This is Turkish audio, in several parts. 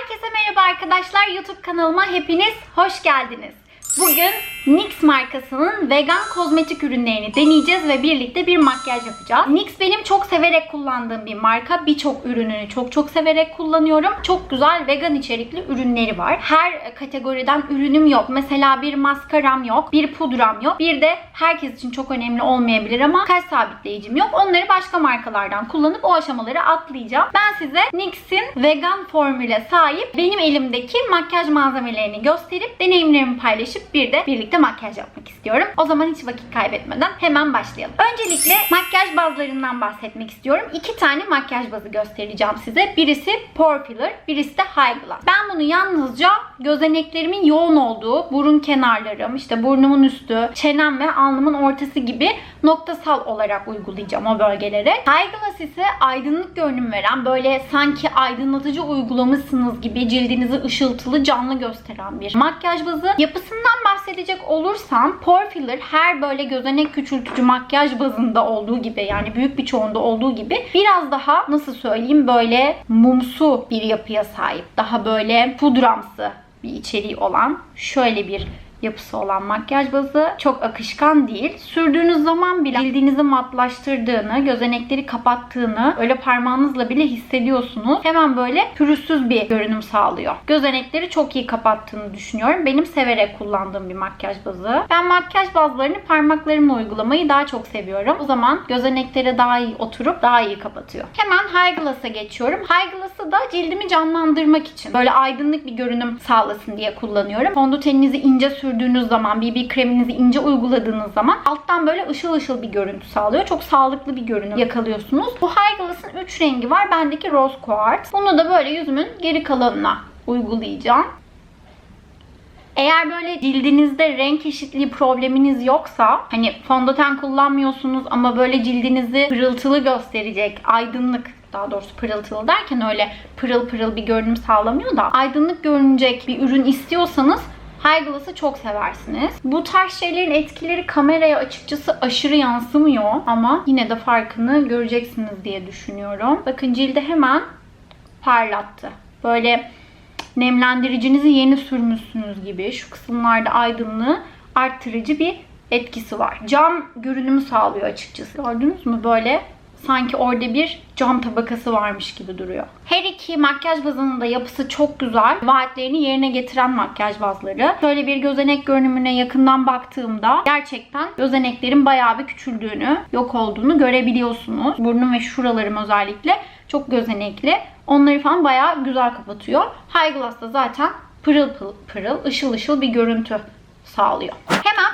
Herkese merhaba arkadaşlar. YouTube kanalıma hepiniz hoş geldiniz. Bugün NYX markasının vegan kozmetik ürünlerini deneyeceğiz ve birlikte bir makyaj yapacağız. NYX benim çok severek kullandığım bir marka. Birçok ürününü çok çok severek kullanıyorum. Çok güzel vegan içerikli ürünleri var. Her kategoriden ürünüm yok. Mesela bir maskaram yok, bir pudram yok. Bir de herkes için çok önemli olmayabilir ama kaş sabitleyicim yok. Onları başka markalardan kullanıp o aşamaları atlayacağım. Ben size NYX'in vegan formüle sahip benim elimdeki makyaj malzemelerini gösterip deneyimlerimi paylaşıp bir de birlikte makyaj yapmak istiyorum. O zaman hiç vakit kaybetmeden hemen başlayalım. Öncelikle makyaj bazlarından bahsetmek istiyorum. İki tane makyaj bazı göstereceğim size. Birisi Pore Filler, birisi de High Glass. Ben bunu yalnızca gözeneklerimin yoğun olduğu burun kenarlarım, işte burnumun üstü, çenem ve alnımın ortası gibi noktasal olarak uygulayacağım o bölgelere. High Glass ise aydınlık görünüm veren, böyle sanki aydınlatıcı uygulamışsınız gibi cildinizi ışıltılı, canlı gösteren bir makyaj bazı. Yapısından bahsedecek olursam Pore Filler her böyle gözenek küçültücü makyaj bazında olduğu gibi yani büyük bir çoğunda olduğu gibi biraz daha nasıl söyleyeyim böyle mumsu bir yapıya sahip. Daha böyle pudramsı bir içeriği olan şöyle bir yapısı olan makyaj bazı çok akışkan değil. Sürdüğünüz zaman bile cildinizi matlaştırdığını, gözenekleri kapattığını öyle parmağınızla bile hissediyorsunuz. Hemen böyle pürüzsüz bir görünüm sağlıyor. Gözenekleri çok iyi kapattığını düşünüyorum. Benim severek kullandığım bir makyaj bazı. Ben makyaj bazlarını parmaklarımla uygulamayı daha çok seviyorum. O zaman gözeneklere daha iyi oturup daha iyi kapatıyor. Hemen High Glass'a geçiyorum. High Glass'ı da cildimi canlandırmak için böyle aydınlık bir görünüm sağlasın diye kullanıyorum. Fondöteninizi ince sürdüğünüz zaman, BB kreminizi ince uyguladığınız zaman alttan böyle ışıl ışıl bir görüntü sağlıyor. Çok sağlıklı bir görünüm yakalıyorsunuz. Bu High Glass'ın 3 rengi var. Bendeki Rose Quartz. Bunu da böyle yüzümün geri kalanına uygulayacağım. Eğer böyle cildinizde renk eşitliği probleminiz yoksa hani fondöten kullanmıyorsunuz ama böyle cildinizi pırıltılı gösterecek, aydınlık daha doğrusu pırıltılı derken öyle pırıl pırıl bir görünüm sağlamıyor da aydınlık görünecek bir ürün istiyorsanız High Glass'ı çok seversiniz. Bu tarz şeylerin etkileri kameraya açıkçası aşırı yansımıyor ama yine de farkını göreceksiniz diye düşünüyorum. Bakın cilde hemen parlattı. Böyle nemlendiricinizi yeni sürmüşsünüz gibi şu kısımlarda aydınlığı arttırıcı bir etkisi var. Cam görünümü sağlıyor açıkçası. Gördünüz mü böyle sanki orada bir cam tabakası varmış gibi duruyor. Her iki makyaj bazının da yapısı çok güzel. Vaatlerini yerine getiren makyaj bazları. Şöyle bir gözenek görünümüne yakından baktığımda gerçekten gözeneklerin bayağı bir küçüldüğünü, yok olduğunu görebiliyorsunuz. Burnum ve şuralarım özellikle çok gözenekli. Onları falan bayağı güzel kapatıyor. High Glass da zaten pırıl pırıl, pırıl ışıl ışıl bir görüntü sağlıyor.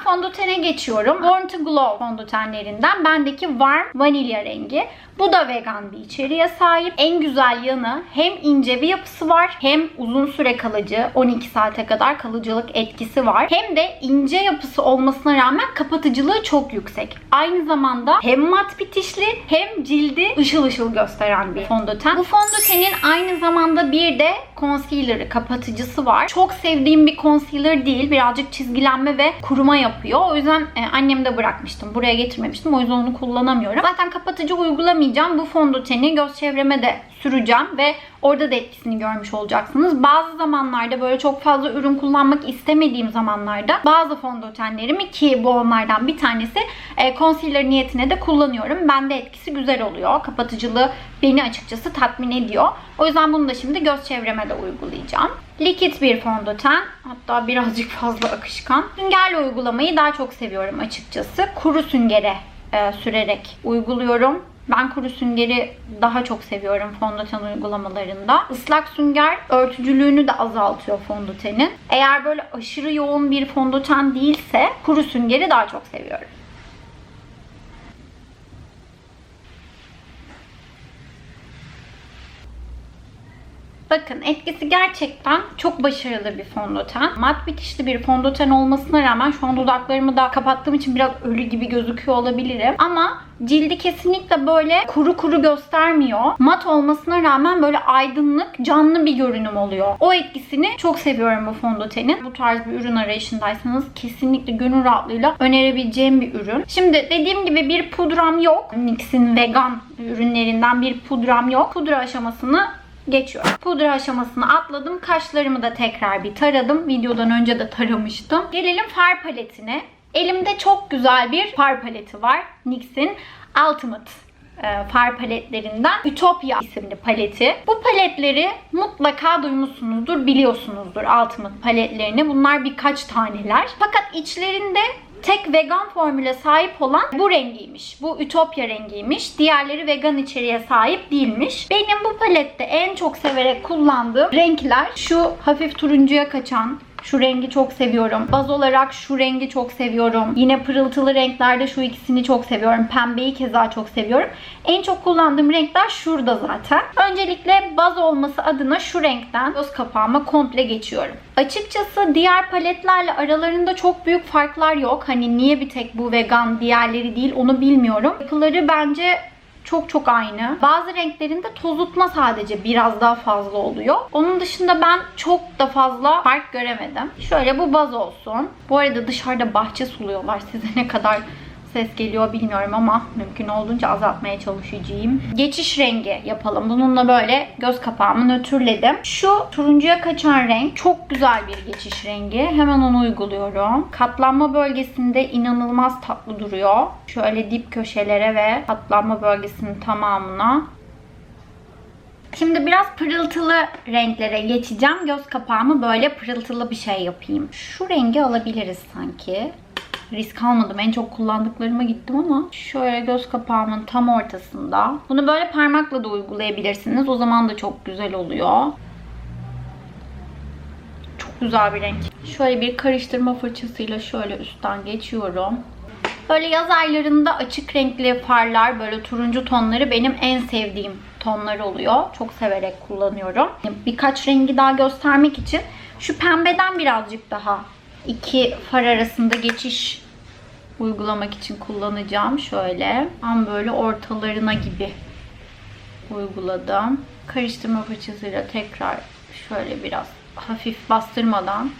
Fondötene geçiyorum. Born to Glow fondötenlerinden bendeki Warm Vanilya rengi. Bu da vegan bir içeriğe sahip. En güzel yanı hem ince bir yapısı var hem uzun süre kalıcı 12 saate kadar kalıcılık etkisi var. Hem de ince yapısı olmasına rağmen kapatıcılığı çok yüksek. Aynı zamanda hem mat bitişli hem cildi ışıl ışıl gösteren bir fondöten. Bu fondötenin aynı zamanda bir de concealer'ı, kapatıcısı var. Çok sevdiğim bir concealer değil. Birazcık çizgilenme ve kuruma yapıyor. O yüzden e, annemde bırakmıştım. Buraya getirmemiştim. O yüzden onu kullanamıyorum. Zaten kapatıcı uygulamayacağım. Bu fondöteni göz çevreme de süreceğim ve orada da etkisini görmüş olacaksınız. Bazı zamanlarda böyle çok fazla ürün kullanmak istemediğim zamanlarda bazı fondötenlerimi ki bu onlardan bir tanesi e, concealer niyetine de kullanıyorum. Bende etkisi güzel oluyor. Kapatıcılığı beni açıkçası tatmin ediyor. O yüzden bunu da şimdi göz çevreme de uygulayacağım. Likit bir fondöten. Hatta birazcık fazla akışkan. Süngerle uygulamayı daha çok seviyorum açıkçası. Kuru süngere e, sürerek uyguluyorum. Ben kuru süngeri daha çok seviyorum fondöten uygulamalarında. Islak sünger örtücülüğünü de azaltıyor fondötenin. Eğer böyle aşırı yoğun bir fondöten değilse kuru süngeri daha çok seviyorum. Bakın etkisi gerçekten çok başarılı bir fondöten. Mat bitişli bir fondöten olmasına rağmen şu an dudaklarımı da kapattığım için biraz ölü gibi gözüküyor olabilirim. Ama cildi kesinlikle böyle kuru kuru göstermiyor. Mat olmasına rağmen böyle aydınlık, canlı bir görünüm oluyor. O etkisini çok seviyorum bu fondötenin. Bu tarz bir ürün arayışındaysanız kesinlikle gönül rahatlığıyla önerebileceğim bir ürün. Şimdi dediğim gibi bir pudram yok. NYX'in vegan ürünlerinden bir pudram yok. Pudra aşamasını geçiyorum. Pudra aşamasını atladım. Kaşlarımı da tekrar bir taradım. Videodan önce de taramıştım. Gelelim far paletine. Elimde çok güzel bir far paleti var. NYX'in Ultimate e, far paletlerinden Utopia isimli paleti. Bu paletleri mutlaka duymuşsunuzdur, biliyorsunuzdur Ultimate paletlerini. Bunlar birkaç taneler. Fakat içlerinde tek vegan formüle sahip olan bu rengiymiş. Bu Utopia rengiymiş. Diğerleri vegan içeriğe sahip değilmiş. Benim bu palette en çok severek kullandığım renkler şu hafif turuncuya kaçan şu rengi çok seviyorum. Baz olarak şu rengi çok seviyorum. Yine pırıltılı renklerde şu ikisini çok seviyorum. Pembeyi keza çok seviyorum. En çok kullandığım renkler şurada zaten. Öncelikle baz olması adına şu renkten göz kapağıma komple geçiyorum. Açıkçası diğer paletlerle aralarında çok büyük farklar yok. Hani niye bir tek bu vegan diğerleri değil onu bilmiyorum. Yapıları bence çok çok aynı. Bazı renklerinde tozutma sadece biraz daha fazla oluyor. Onun dışında ben çok da fazla fark göremedim. Şöyle bu baz olsun. Bu arada dışarıda bahçe suluyorlar. Size ne kadar ses geliyor bilmiyorum ama mümkün olduğunca azaltmaya çalışacağım. Geçiş rengi yapalım. Bununla böyle göz kapağımı nötrledim. Şu turuncuya kaçan renk çok güzel bir geçiş rengi. Hemen onu uyguluyorum. Katlanma bölgesinde inanılmaz tatlı duruyor. Şöyle dip köşelere ve katlanma bölgesinin tamamına Şimdi biraz pırıltılı renklere geçeceğim. Göz kapağımı böyle pırıltılı bir şey yapayım. Şu rengi alabiliriz sanki risk almadım. En çok kullandıklarıma gittim ama şöyle göz kapağımın tam ortasında. Bunu böyle parmakla da uygulayabilirsiniz. O zaman da çok güzel oluyor. Çok güzel bir renk. Şöyle bir karıştırma fırçasıyla şöyle üstten geçiyorum. Böyle yaz aylarında açık renkli farlar, böyle turuncu tonları benim en sevdiğim tonlar oluyor. Çok severek kullanıyorum. Birkaç rengi daha göstermek için şu pembeden birazcık daha iki far arasında geçiş uygulamak için kullanacağım. Şöyle tam böyle ortalarına gibi uyguladım. Karıştırma fırçasıyla tekrar şöyle biraz hafif bastırmadan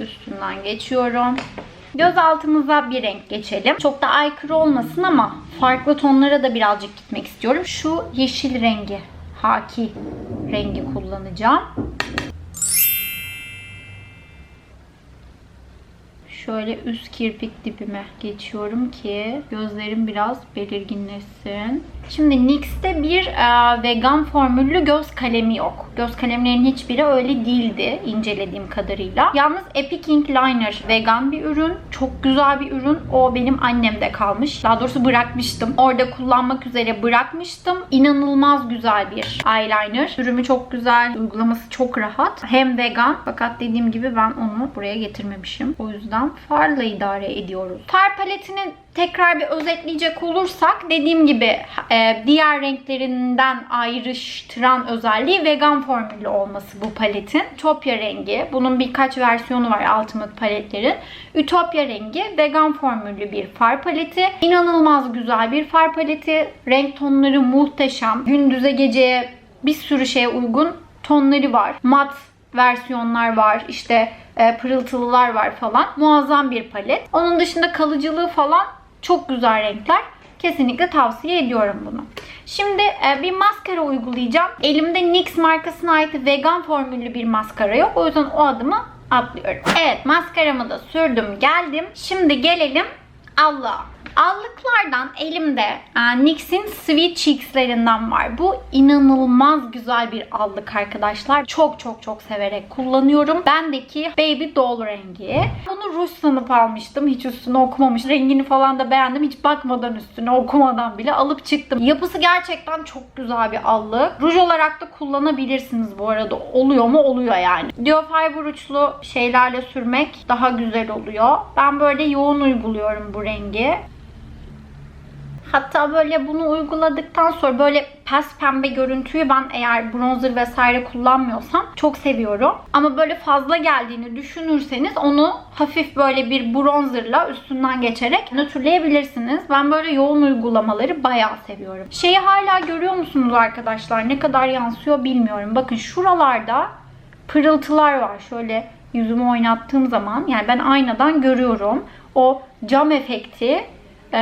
üstünden geçiyorum. Göz altımıza bir renk geçelim. Çok da aykırı olmasın ama farklı tonlara da birazcık gitmek istiyorum. Şu yeşil rengi, haki rengi kullanacağım. Şöyle üst kirpik dibime geçiyorum ki gözlerim biraz belirginleşsin. Şimdi NYX'te bir e, vegan formüllü göz kalemi yok. Göz kalemlerinin hiçbiri öyle değildi incelediğim kadarıyla. Yalnız Epic Ink Liner vegan bir ürün. Çok güzel bir ürün. O benim annemde kalmış. Daha doğrusu bırakmıştım. Orada kullanmak üzere bırakmıştım. İnanılmaz güzel bir eyeliner. Sürümü çok güzel. Uygulaması çok rahat. Hem vegan fakat dediğim gibi ben onu buraya getirmemişim. O yüzden farla idare ediyoruz. Far paletini tekrar bir özetleyecek olursak dediğim gibi e, diğer renklerinden ayrıştıran özelliği vegan formülü olması bu paletin. Utopia rengi. Bunun birkaç versiyonu var Ultimate paletlerin. Utopia rengi vegan formüllü bir far paleti. İnanılmaz güzel bir far paleti. Renk tonları muhteşem. Gündüze geceye bir sürü şeye uygun tonları var. Mat versiyonlar var. İşte e, pırıltılılar var falan. Muazzam bir palet. Onun dışında kalıcılığı falan çok güzel renkler. Kesinlikle tavsiye ediyorum bunu. Şimdi e, bir maskara uygulayacağım. Elimde NYX markasına ait vegan formüllü bir maskara yok. O yüzden o adımı atlıyorum. Evet maskaramı da sürdüm geldim. Şimdi gelelim Allah. Allıklardan elimde e, NYX'in Sweet Cheeks'lerinden var. Bu inanılmaz güzel bir allık arkadaşlar. Çok çok çok severek kullanıyorum. Bendeki Baby Doll rengi. Bunu ruj sanıp almıştım. Hiç üstüne okumamış. Rengini falan da beğendim. Hiç bakmadan üstüne okumadan bile alıp çıktım. Yapısı gerçekten çok güzel bir allık. Ruj olarak da kullanabilirsiniz bu arada. Oluyor mu? Oluyor yani. Diofiber uçlu şeylerle sürmek daha güzel oluyor. Ben böyle yoğun uyguluyorum bu rengi. Hatta böyle bunu uyguladıktan sonra böyle pes pembe görüntüyü ben eğer bronzer vesaire kullanmıyorsam çok seviyorum. Ama böyle fazla geldiğini düşünürseniz onu hafif böyle bir bronzerla üstünden geçerek nötrleyebilirsiniz. Ben böyle yoğun uygulamaları bayağı seviyorum. Şeyi hala görüyor musunuz arkadaşlar? Ne kadar yansıyor bilmiyorum. Bakın şuralarda pırıltılar var. Şöyle yüzümü oynattığım zaman yani ben aynadan görüyorum. O cam efekti e,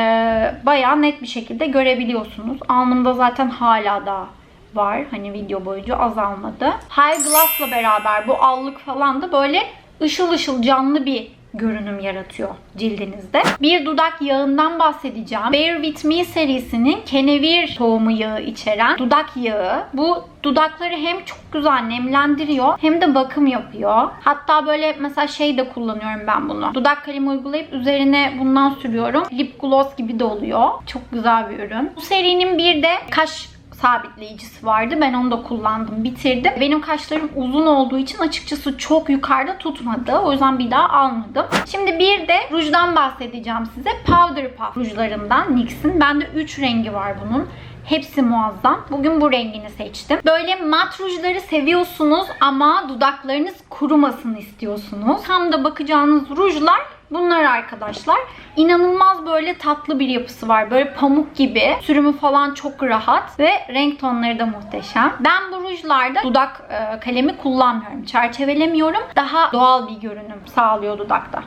bayağı net bir şekilde görebiliyorsunuz. Alnımda zaten hala daha var. Hani video boyunca azalmadı. High Glass'la beraber bu allık falan da böyle ışıl ışıl canlı bir görünüm yaratıyor cildinizde. Bir dudak yağından bahsedeceğim. Bear With Me serisinin kenevir tohumu yağı içeren dudak yağı. Bu dudakları hem çok güzel nemlendiriyor hem de bakım yapıyor. Hatta böyle mesela şey de kullanıyorum ben bunu. Dudak kalemi uygulayıp üzerine bundan sürüyorum. Lip gloss gibi de oluyor. Çok güzel bir ürün. Bu serinin bir de kaş sabitleyicisi vardı. Ben onu da kullandım, bitirdim. Benim kaşlarım uzun olduğu için açıkçası çok yukarıda tutmadı. O yüzden bir daha almadım. Şimdi bir de rujdan bahsedeceğim size. Powder Puff rujlarından NYX'in. Bende 3 rengi var bunun. Hepsi muazzam. Bugün bu rengini seçtim. Böyle mat rujları seviyorsunuz ama dudaklarınız kurumasın istiyorsunuz. Tam da bakacağınız rujlar Bunlar arkadaşlar inanılmaz böyle tatlı bir yapısı var. Böyle pamuk gibi. Sürümü falan çok rahat ve renk tonları da muhteşem. Ben bu rujlarda dudak e, kalemi kullanmıyorum. Çerçevelemiyorum. Daha doğal bir görünüm sağlıyor dudakta.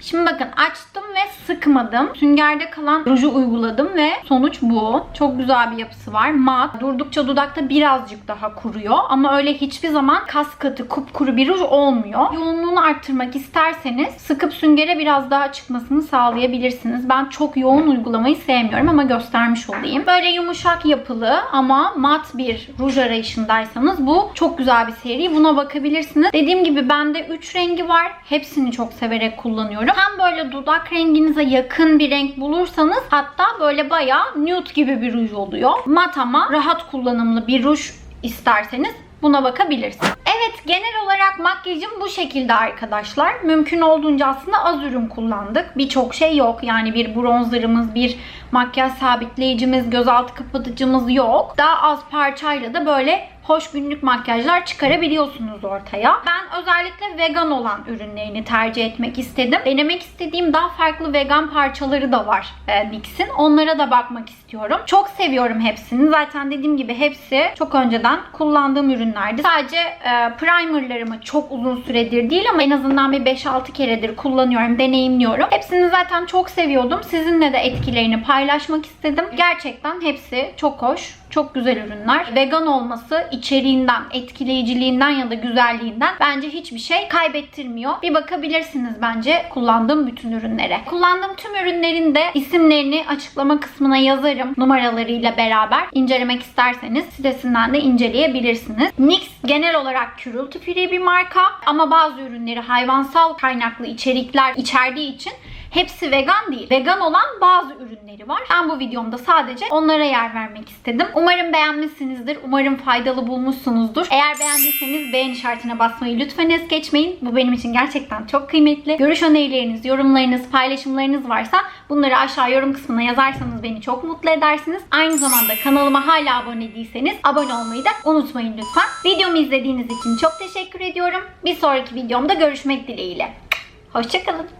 Şimdi bakın açtım ve sıkmadım. Süngerde kalan ruju uyguladım ve sonuç bu. Çok güzel bir yapısı var. Mat. Durdukça dudakta birazcık daha kuruyor. Ama öyle hiçbir zaman kas katı kupkuru bir ruj olmuyor. Yoğunluğunu arttırmak isterseniz sıkıp süngere biraz daha çıkmasını sağlayabilirsiniz. Ben çok yoğun uygulamayı sevmiyorum ama göstermiş olayım. Böyle yumuşak yapılı ama mat bir ruj arayışındaysanız bu çok güzel bir seri. Buna bakabilirsiniz. Dediğim gibi bende 3 rengi var. Hepsini çok severek kullanıyorum. Hem böyle dudak renginize yakın bir renk bulursanız hatta böyle bayağı nude gibi bir ruj oluyor. Mat ama rahat kullanımlı bir ruj isterseniz buna bakabilirsiniz. Evet genel olarak makyajım bu şekilde arkadaşlar. Mümkün olduğunca aslında az ürün kullandık. Birçok şey yok. Yani bir bronzerımız, bir makyaj sabitleyicimiz, gözaltı kapatıcımız yok. Daha az parçayla da böyle hoş günlük makyajlar çıkarabiliyorsunuz ortaya. Ben özellikle vegan olan ürünlerini tercih etmek istedim. Denemek istediğim daha farklı vegan parçaları da var e, NYX'in. Onlara da bakmak istiyorum. Çok seviyorum hepsini. Zaten dediğim gibi hepsi çok önceden kullandığım ürünlerdi. Sadece e, primerlarımı çok uzun süredir değil ama en azından bir 5-6 keredir kullanıyorum, deneyimliyorum. Hepsini zaten çok seviyordum. Sizinle de etkilerini paylaşmak istedim. Gerçekten hepsi çok hoş. Çok güzel ürünler. Vegan olması içeriğinden, etkileyiciliğinden ya da güzelliğinden bence hiçbir şey kaybettirmiyor. Bir bakabilirsiniz bence kullandığım bütün ürünlere. Kullandığım tüm ürünlerin de isimlerini açıklama kısmına yazarım numaralarıyla beraber. İncelemek isterseniz sitesinden de inceleyebilirsiniz. NYX genel olarak cruelty free bir marka ama bazı ürünleri hayvansal kaynaklı içerikler içerdiği için Hepsi vegan değil. Vegan olan bazı ürünleri var. Ben bu videomda sadece onlara yer vermek istedim. Umarım beğenmişsinizdir. Umarım faydalı bulmuşsunuzdur. Eğer beğendiyseniz beğen işaretine basmayı lütfen es geçmeyin. Bu benim için gerçekten çok kıymetli. Görüş önerileriniz, yorumlarınız, paylaşımlarınız varsa bunları aşağı yorum kısmına yazarsanız beni çok mutlu edersiniz. Aynı zamanda kanalıma hala abone değilseniz abone olmayı da unutmayın lütfen. Videomu izlediğiniz için çok teşekkür ediyorum. Bir sonraki videomda görüşmek dileğiyle. Hoşçakalın.